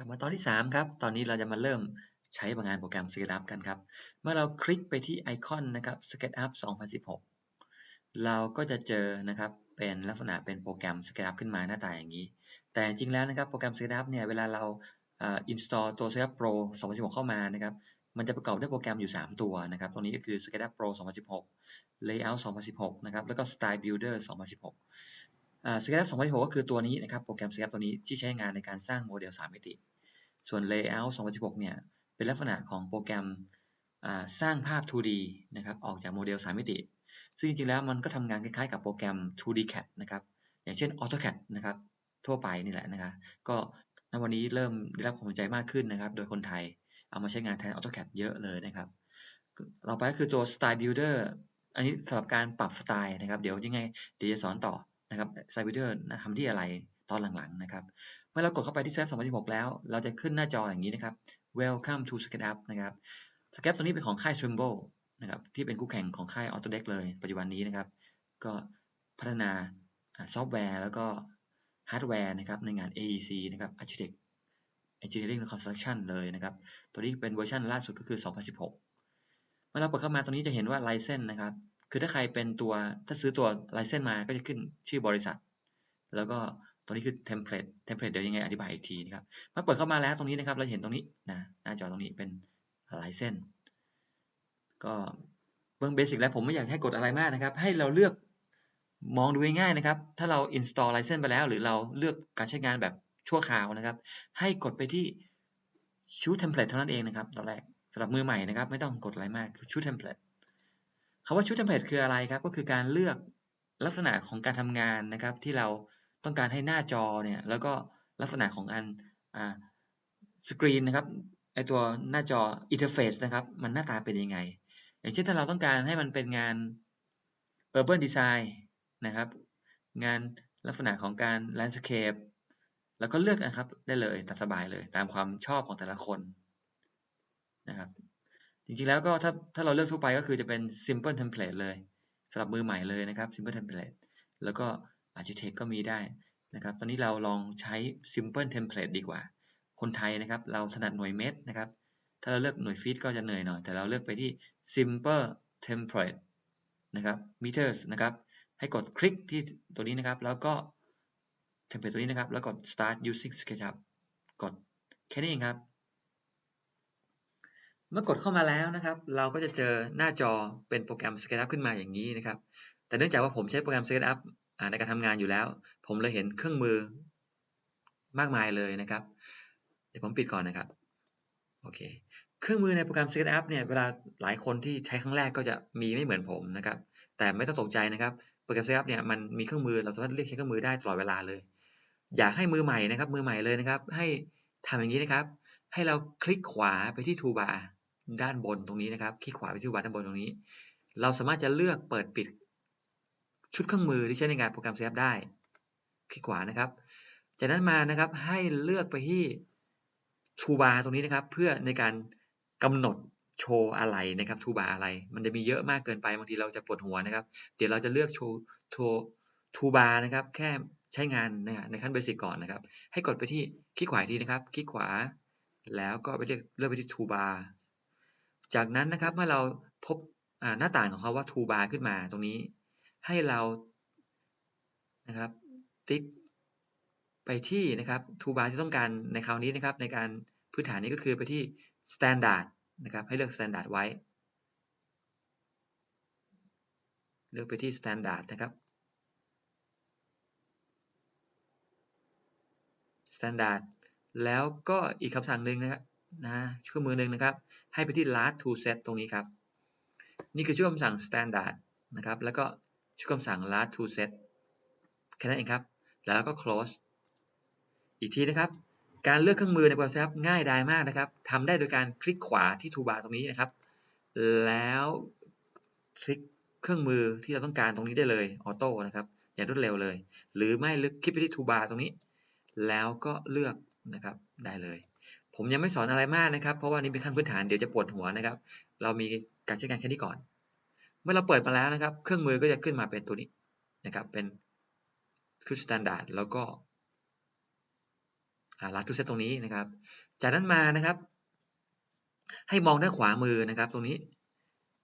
กลับมาตอนที่ 3 ครับ ตอนนี้เราจะมาเริ่มใช้งานโปรแกรม SketchUp กันครับ เมื่อเราคลิกไปที่ไอคอนนะครับ SketchUp 2016 เราก็จะเจอนะครับเป็นลักษณะเป็นโปรแกรม SketchUp ขึ้นมาหน้าตาอย่างนี้ แต่จริงแล้วนะครับโปรแกรม SketchUp เนี่ยเวลาเราอ่า install ตัว SketchUp Pro 2016 เข้ามานะครับมันจะประกอบด้วยโปรแกรมอยู่ 3 ตัวนะครับ ตรงนี้ก็คือ SketchUp Pro 2016 Layout 2016 นะครับ แล้วก็ Style Builder 2016 อ่า SketchUp 2016ก็คือตัวนี้นะครับ โปรแกรม SketchUp ตัวนี้ที่ใช้งานในการสร้างโมเดล3มิติ ส่วน Layout 2016 เนี่ย เป็นลักษณะของโปรแกรมอ่าสร้างภาพ 2D นะครับ ออกจากโมเดล3มิติ ซึ่งจริงๆ แล้วมันก็ทำงานคล้ายๆ กับโปรแกรม 2D CAD นะครับ อย่างเช่น AutoCAD นะครับ ทั่วไปนี่แหละนะครับ ก็ณวันนี้เริ่มได้รับความสนใจมากขึ้นนะครับ โดยคนไทย เอามาใช้งานแทน AutoCAD เยอะเลยนะครับ ต่อไปก็คือตัว Style Builder อันนี้สำหรับการปรับสไตล์นะครับ เดี๋ยวยังไงเดี๋ยวจะสอนต่อ นะครับ Style Builder ทำที่อะไรตอนหลังๆนะครับ เมื่อเรากดเข้าไปที่ SketchUp 2016 แล้ว เราจะขึ้นหน้าจออย่างนี้นะครับ Welcome to SketchUp นะครับ SketchUp ตัวนี้เป็นของค่าย Trimble นะครับที่เป็นคู่แข่งของค่าย Autodesk เลย ปัจจุบันนี้นะครับ ก็พัฒนาซอฟต์แวร์แล้วก็ฮาร์ดแวร์นะครับในงาน AEC นะครับ Architect Engineering Construction เลยนะครับ ตัวนี้เป็นเวอร์ชันล่าสุดก็คือ 2016 เมื่อเราเปิดเข้ามาตรงนี้จะเห็นว่า License นะครับ คือถ้าใครเป็นตัวถ้าซื้อตัว License มาก็จะขึ้นชื่อบริษัท แล้วก็ตรงนี้คือ Template Template เดี๋ยวยังไงอธิบายอีกทีนะครับเมื่อเปิดเข้ามาแล้วตรงนี้นะครับเราเห็นตรงนี้นะหน้าจอตรงนี้เป็น License ก็เบื้องเบสิกแล้วผมไม่อยากให้กดอะไรมากนะครับ ให้เราเลือกมองดูง่ายๆนะครับ ถ้าเรา install license ไปแล้ว หรือเราเลือกการใช้งานแบบชั่วคราวนะครับ ให้กดไปที่ choose template เท่านั้นเองนะครับ ตอนแรกสำหรับมือใหม่นะครับ ไม่ต้องกดอะไรมาก choose template คำว่า choose template คืออะไรครับ ก็คือการเลือกลักษณะของการทำงานนะครับ ที่เราต้องการให้หน้าจอเนี่ยแล้วก็ลักษณะของอันอ่าสกรีนนะครับไอตัวหน้าจอ interface นะครับมันหน้าตาเป็นยังไง อย่างเช่นถ้าเราต้องการให้มันเป็นงาน urban design นะครับ งานลักษณะของการ landscape แล้วก็เลือกนะครับได้เลยตามสบายเลยตามความชอบของแต่ละคนนะครับ จริงๆแล้วก็ถ้าถ้าเราเลือกทั่วไปก็คือจะเป็น simple template เลยสำหรับมือใหม่เลยนะครับ simple template แล้วก็ architect ก็มีได้นะครับ ตอนนี้เราลองใช้ simple template ดีกว่า คนไทยนะครับ เราถนัดหน่วยเมตรนะครับ ถ้าเราเลือกหน่วยฟีตก็จะเหนื่อยหน่อย แต่เราเลือกไปที่ simple template นะครับ meters นะครับ ให้กดคลิกที่ตัวนี้นะครับ แล้วก็ template ตัวนี้นะครับ แล้วกด start using SketchUp กดแค่นี้เองครับ เมื่อกดเข้ามาแล้วนะครับ เราก็จะเจอหน้าจอเป็นโปรแกรม SketchUp ขึ้นมาอย่างนี้นะครับ แต่เนื่องจากว่าผมใช้โปรแกรม SketchUp ในการทำงานอยู่แล้ว ผมเลยเห็นเครื่องมือมากมายเลยนะครับ เดี๋ยวผมปิดก่อนนะครับ โอเค เครื่องมือในโปรแกรม SketchUp เนี่ย เวลาหลายคนที่ใช้ครั้งแรกก็จะมีไม่เหมือนผมนะครับ แต่ไม่ต้องตกใจนะครับ โปรแกรม SketchUp เนี่ย มันมีเครื่องมือ เราสามารถเรียกใช้เครื่องมือได้ตลอดเวลาเลย อยากให้มือใหม่นะครับ มือใหม่เลยนะครับ ให้ทำอย่างนี้นะครับ ให้เราคลิกขวาไปที่ Toolbar ด้านบนตรงนี้นะครับ คลิกขวาไปที่ Toolbar ด้านบนตรงนี้ เราสามารถจะเลือกเปิดปิดชุดเครื่องมือที่ใช้ในงานโปรแกรม SketchUp ได้ คลิกขวานะครับ จากนั้นมานะครับให้เลือกไปที่ Toolbar ตรงนี้นะครับ เพื่อในการกำหนดโชว์อะไรนะครับ Toolbar อะไร มันจะมีเยอะมากเกินไปบางทีเราจะปวดหัวนะครับ เดี๋ยวเราจะเลือกโชว์โชว์ Toolbar นะครับ แค่ใช้งานในขั้นเบสิกก่อนนะครับ ให้กดไปที่คลิกขวาทีนะครับ คลิกขวา แล้วก็ไปเลือกเลือกไปที่ Toolbar จากนั้นนะครับเมื่อเราพบหน้าต่างของเขาว่า Toolbar ขึ้นมาตรงนี้ ให้เรานะครับติ๊กไปที่นะครับ Toolbar ที่ต้องการในคราวนี้นะครับ ในการพื้นฐานนี้ก็คือไปที่ Standard นะครับ ให้เลือก Standard ไว้ เลือกไปที่ Standard นะครับ Standard แล้วก็อีกคำสั่งหนึ่งนะครับ นะเครื่องมือหนึ่งนะครับ ให้ไปที่ last to set ตรงนี้ครับ นี่คือชื่อคำสั่ง standard นะครับ แล้วก็ชื่อคำสั่ง last to set แค่นั้นเองครับ แล้วก็ close อีกทีนะครับ การเลือกเครื่องมือในโปรแกรมง่ายดายมากนะครับทำได้โดยการคลิกขวาที่ toolbar ตรงนี้นะครับ แล้วคลิกเครื่องมือที่เราต้องการตรงนี้ได้เลยออโต้นะครับอย่างรวดเร็วเลย หรือไม่ลึกคลิกไปที่ toolbar ตรงนี้ แล้วก็เลือกนะครับได้เลย ผมยังไม่สอนอะไรมากนะครับ เพราะว่านี่เป็นขั้นพื้นฐานเดี๋ยวจะปวดหัวนะครับ เรามีการใช้งานแค่นี้ก่อน เมื่อเราเปิดมาแล้วนะครับ เครื่องมือก็จะขึ้นมาเป็นตัวนี้นะครับ เป็นชุดสแตนดาร์ดแล้วก็อ่าลัดทูเซตตรงนี้นะครับ จากนั้นมานะครับ ให้มองด้านขวามือนะครับ ตรงนี้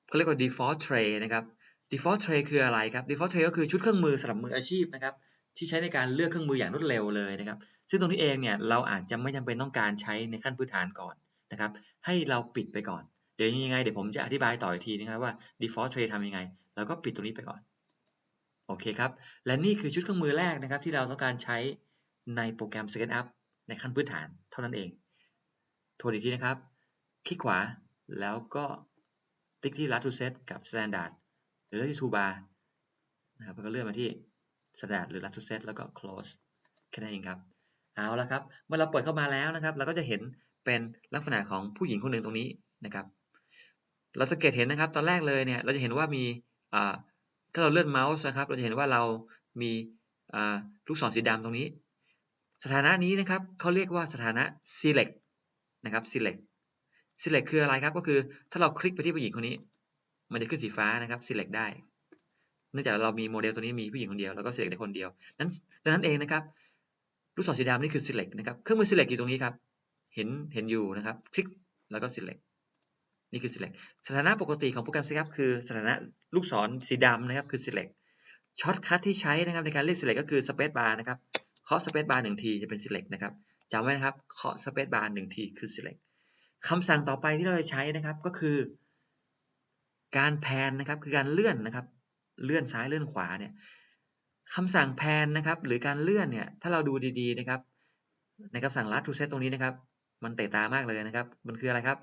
เขาเรียกว่า default tray นะครับ default tray คืออะไรครับ default tray ก็คือชุดเครื่องมือสำหรับมืออาชีพนะครับ ที่ใช้ในการเลือกเครื่องมืออย่างรวดเร็วเลยนะครับ ซึ่งตรงนี้เองเนี่ยเราอาจจะไม่จำเป็นต้องการใช้ในขั้นพื้นฐานก่อนนะครับ ให้เราปิดไปก่อน เดี๋ยวยังไงเดี๋ยวผมจะอธิบายต่ออีกทีนะครับว่า default tray ทำยังไงเราก็ปิดตรงนี้ไปก่อน โอเคครับ และนี่คือชุดเครื่องมือแรกนะครับ ที่เราต้องการใช้ในโปรแกรม SketchUp ในขั้นพื้นฐานเท่านั้นเอง ทวนอีกทีนะครับ คลิกขวาแล้วก็ติ๊กที่ Last to Set กับ Standard หรือที่ Toolbar นะครับแล้วก็เลื่อนมาที่ Standard หรือ Last to Set แล้วก็ Close แค่นั้นเองครับ เอาละครับ เมื่อเราเปิดเข้ามาแล้วนะครับ เราก็จะเห็นเป็นลักษณะของผู้หญิงคนหนึ่งตรงนี้นะครับ เราสังเกตเห็นนะครับ ตอนแรกเลยเนี่ย เราจะเห็นว่ามีถ้าเราเลื่อนเมาส์นะครับ เราจะเห็นว่าเรามีลูกศรสีดำตรงนี้ สถานะนี้นะครับเขาเรียกว่าสถานะ select นะครับ select select คืออะไรครับ ก็คือถ้าเราคลิกไปที่ผู้หญิงคนนี้ มันจะขึ้นสีฟ้านะครับ select ได้ เนื่องจากเรามีโมเดลตัวนี้มีผู้หญิงคนเดียวแล้วก็ select ได้คนเดียวนั้นดังนั้นเองนะครับลูกศรสีดำนี่คือ select นะครับเครื่องมือ select อยู่ตรงนี้ครับเห็นเห็นอยู่นะครับคลิกแล้วก็ select นี่คือ select สถานะปกติของโปรแกรม SketchUp คือสถานะลูกศรสีดำนะครับคือ select ช็อตคัทที่ใช้นะครับในการเรียก select ก็คือ space bar นะครับเคาะ space bar หนึ่งทีจะเป็น select นะครับจำไว้นะครับเคาะ space bar หนึ่งทีคือ select คำสั่งต่อไปที่เราจะใช้นะครับก็คือ การแพนนะครับคือการเลื่อนนะครับ เลื่อนซ้ายเลื่อนขวาเนี่ยคำสั่งแพนนะครับ หรือการเลื่อนเนี่ยถ้าเราดูดีๆนะครับ ในคำสั่ง last to set ตรงนี้นะครับ มันเตะตามากเลยนะครับ มันคืออะไรครับ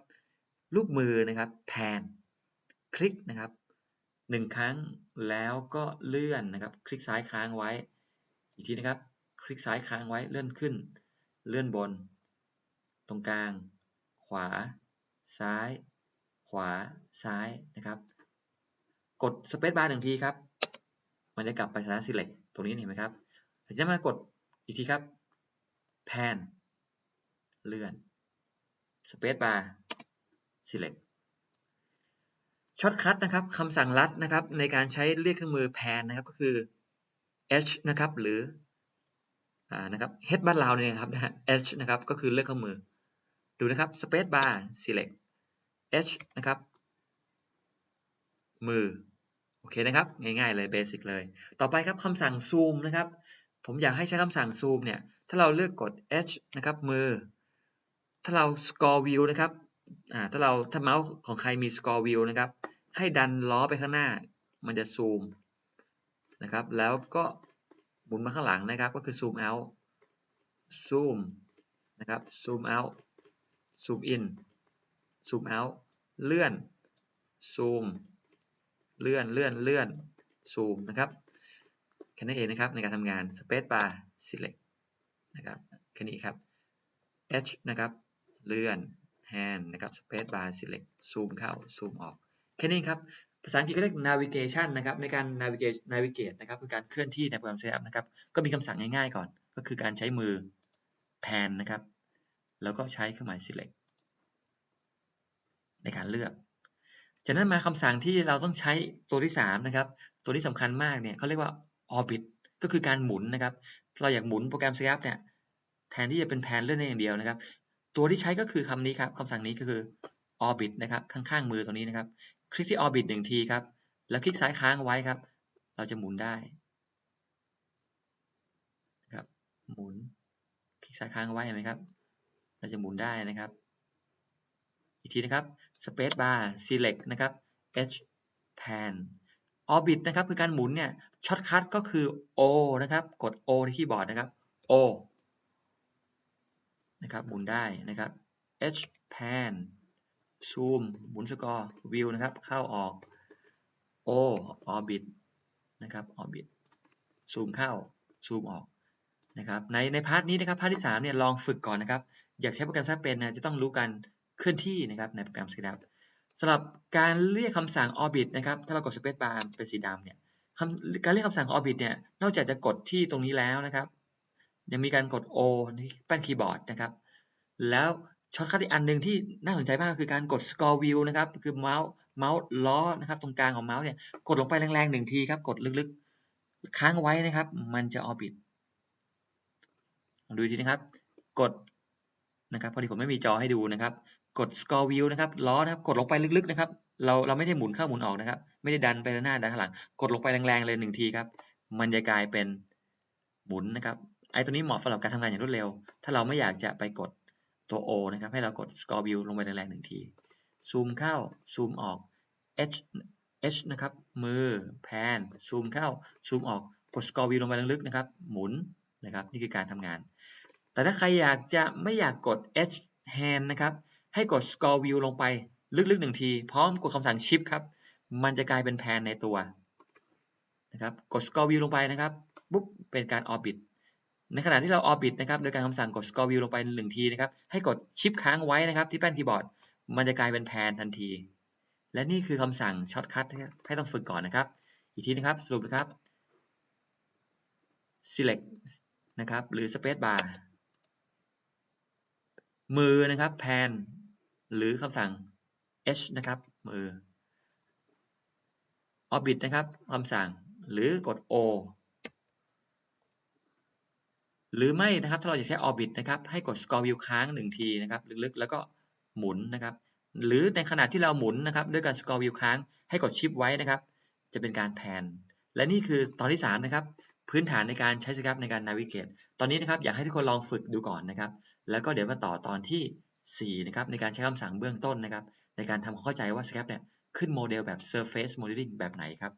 ลูกมือนะครับแพนคลิกนะครับหนึ่งครั้งแล้วก็เลื่อนนะครับ คลิกซ้ายค้างไว้ อีกทีนะครับ คลิกซ้ายค้างไว้เลื่อนขึ้น เลื่อนบน ตรงกลาง ขวา ซ้าย ขวาซ้ายนะครับ กด space bar หนึ่งทีครับ มันจะกลับไปสถานะ select ตรงนี้เห็นไหมครับจะมากดอีกทีครับ pan เลื่อน space bar select ช็อตคัทนะครับคำสั่งลัดนะครับในการใช้เรียกเครื่องมือแพนนะครับก็คือ h นะครับหรืออ่านะครับ h บ้านเราเนี่ยครับ h นะครับก็คือเลือกเครื่องมือ ดูนะครับ space bar select h นะครับมือ โอเคนะครับ ง่ายๆเลยเบสิกเลย ต่อไปครับคำสั่งซูมนะครับ ผมอยากให้ใช้คำสั่งซูมเนี่ย ถ้าเราเลือกกด h นะครับ มือ ถ้าเรา score view นะครับ อ่า ถ้าเราถ้าเมาส์ของใครมี score view นะครับ ให้ดันล้อไปข้างหน้า มันจะซูมนะครับ แล้วก็หมุนมาข้างหลังนะครับ ก็คือ zoom out zoom นะครับ zoom out zoom in zoom out เลื่อน zoom เลื่อนเลื่อนเลื่อน zoom นะครับแค่นี้เองนะครับในการทำงาน space bar select นะครับแค่นี้ครับ h นะครับเลื่อน hand นะครับ space bar select zoom เข้า zoom ออกแค่นี้ครับภาษาอังกฤษก็เรียก navigation นะครับในการ navigate navigate นะครับคือการเคลื่อนที่ในโปรแกรม SketchUp นะครับก็มีคำสั่งง่ายๆก่อน ก็คือการใช้มือ pan นะครับ แล้วก็ใช้เครื่องหมาย select ในการเลือก จากนั้นมาคำสั่งที่เราต้องใช้ตัวที่3นะครับ ตัวที่สำคัญมากเนี่ยเขาเรียกว่า orbit ก็คือการหมุนนะครับ เราอยากหมุนโปรแกรม SketchUp เนี่ย แทนที่จะเป็นแผนเลื่อนได้อย่างเดียวนะครับ ตัวที่ใช้ก็คือคำนี้ครับคำสั่งนี้ก็คือ orbit นะครับ ข้างๆมือตรงนี้นะครับ คลิกที่ orbit หนึ่งทีครับ แล้วคลิกซ้ายค้างไว้ครับ เราจะหมุนได้นะครับ หมุน คลิกซ้ายค้างไว้เห็นไหมครับ เราจะหมุนได้นะครับ อีกทีนะครับ space bar select นะครับ h pan orbit นะครับคือการหมุนเนี่ยช็อตคัทก็คือ o นะครับ กด o ที่คีย์บอร์ดนะครับ o นะครับหมุนได้นะครับ h pan zoom หมุนสกอร์ view นะครับ เข้าออก o orbit นะครับ orbit zoom เข้า zoom ออกนะครับ ในในพาร์ทนี้นะครับ พาร์ทที่3เนี่ยลองฝึกก่อนนะครับ อยากใช้โปรแกรมซับเป็นนะจะต้องรู้การ เคลื่อนที่นะครับในโปรแกรม SketchUp สำหรับการเรียกคำสั่ง orbit นะครับถ้าเรากด space bar เป็นสีดำเนี่ยการเรียกคำสั่ง orbit เนี่ยนอกจากจะกดที่ตรงนี้แล้วนะครับ ยังมีการกด O ที่แป้นคีย์บอร์ดนะครับ แล้วช็อตคัทอีกอันหนึ่งที่น่าสนใจมากคือการกด score view นะครับคือเมาส์เมาส์ล้อนะครับตรงกลางของเมาส์เนี่ยกดลงไปแรงๆหนึ่งทีครับกดลึกๆ ค้างไว้นะครับ มันจะ orbit ดูทีนะครับ กดนะครับพอดีผมไม่มีจอให้ดูนะครับ กด score view นะครับล้อนะครับกดลงไปลึกๆนะครับเราเราไม่ได้หมุนเข้าหมุนออกนะครับ ไม่ได้ดันไปด้านหน้าดันข้างหลัง กดลงไปแรงๆเลยหนึ่งทีครับ มันจะกลายเป็นหมุนนะครับไอ้ตัวนี้เหมาะสำหรับการทำงานอย่างรวดเร็ว ถ้าเราไม่อยากจะไปกดตัว O นะครับ ให้เรากด score view ลงไปแรงๆหนึ่งที ซูมเข้า ซูมออก H H นะครับ มือ แพน ซูมเข้า ซูมออก กด score view ลงไปลึกๆนะครับ หมุนนะครับ นี่คือการทำงาน แต่ถ้าใครอยากจะไม่อยากกด H hand นะครับ ให้กด score view ลงไปลึกๆหนึ่งที พร้อมกดคำสั่ง shift ครับ มันจะกลายเป็นแพนในตัวนะครับกด score view ลงไปนะครับปุ๊บเป็นการ orbit ในขณะที่เรา orbit นะครับโดยการคำสั่งกด score view ลงไปหนึ่งทีนะครับให้กด shift ค้างไว้นะครับที่แป้นคีย์บอร์ด มันจะกลายเป็นแพนทันที และนี่คือคำสั่งช็อตคัทให้ต้องฝึกก่อนนะครับ อีกทีนะครับสรุปนะครับ select นะครับหรือ space bar มือนะครับแพน หรือคำสั่ง h นะครับมือ orbit นะครับคำสั่งหรือกด o หรือไม่นะครับถ้าเราจะใช้ orbit นะครับให้กด scroll view ค้างหนึ่งทีนะครับลึกๆ แล้วก็หมุนนะครับ หรือในขณะที่เราหมุนนะครับด้วยการ scroll view ค้างให้กด shift ไว้นะครับ จะเป็นการแพนและนี่คือตอนที่ 3 นะครับ พื้นฐานในการใช้สครับในการ navigate ตอนนี้นะครับอยากให้ทุกคนลองฝึกดูก่อนนะครับ แล้วก็เดี๋ยวมาต่อตอนที่ 4นะครับในการใช้คำสั่งเบื้องต้นนะครับในการทำความเข้าใจว่า SCAP เนี่ยขึ้นโมเดลแบบ Surface Modeling แบบไหนครับ